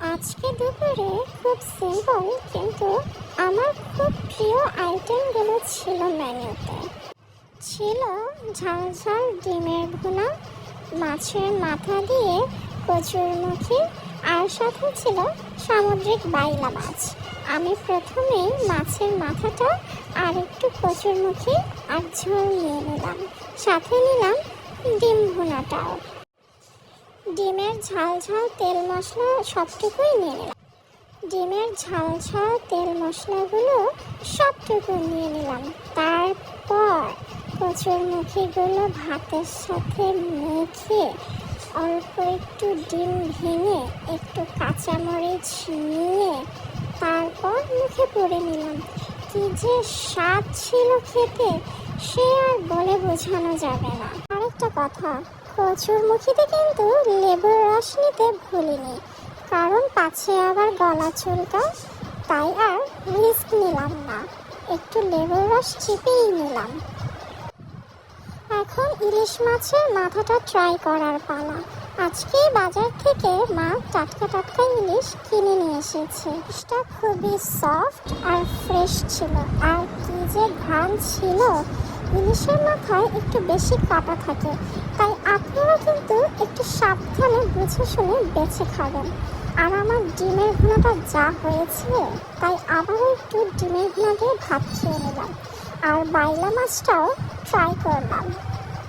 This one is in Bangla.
আজকে দুপুরে খুব সিম্পল কিন্তু আমার খুব প্রিয় আইটেমগুলো ছিল মেনুতে। ছিল ঝাল ঝাল ডিমের ভুনা, মাছের মাথা দিয়ে কচুরমুখী আর সাথে ছিল সামুদ্রিক বাইলা মাছ। আমি প্রথমেই মাছের মাথাটা আর একটু কচুরমুখী আর ঝোল নিয়ে নিলাম। সাথে নিলাম ডিম ভুনাটাও। ডিমের ঝাল ঝাল তেল মশলা সবটুকুই নিয়ে নিলাম। ডিমের ঝাল ঝাল তেল মশলাগুলো সবটুকু নিয়ে নিলাম। তারপর কচুর মুখিগুলো ভাতের সাথে মেখে অল্প একটু ডিম ভেঙে একটু কাঁচামরিচ নিয়ে তারপর মুখে পড়ে নিলাম। কি যে স্বাদ ছিল খেতে, সে আর বলে বোঝানো যাবে না। আরেকটা কথা কচুর মুখিতে কিন্তু লেবুর রস নিতে ভুলিনি। কারণ পাছে আবার গলা চুলকায় তাই আর রিস্ক নিলাম না। একটু লেবুর রস চিপেই নিলাম। এখন ইলিশ মাছের মাথাটা ট্রাই করার পালা। আজকে বাজার থেকে মা টাটকা টাটকা ইলিশ কিনে নিয়ে এসেছে। ইলিশটা খুবই সফট আর ফ্রেশ ছিল। আর কি যে ঘ্রাণ ছিল ইলিশের মাথায় একটু বেশি কাটা থাকে, তাই আপনারা কিন্তু একটু সাবধানে বুঝে শুনে বেছে খাবেন। আর আমার ডিমের ঘুনাটা যা হয়েছে, তাই আবারও একটু ডিমের ঘুনা দিয়ে ভাত খেয়ে নিলাম। আর বাইলা মাছটাও ট্রাই করলাম।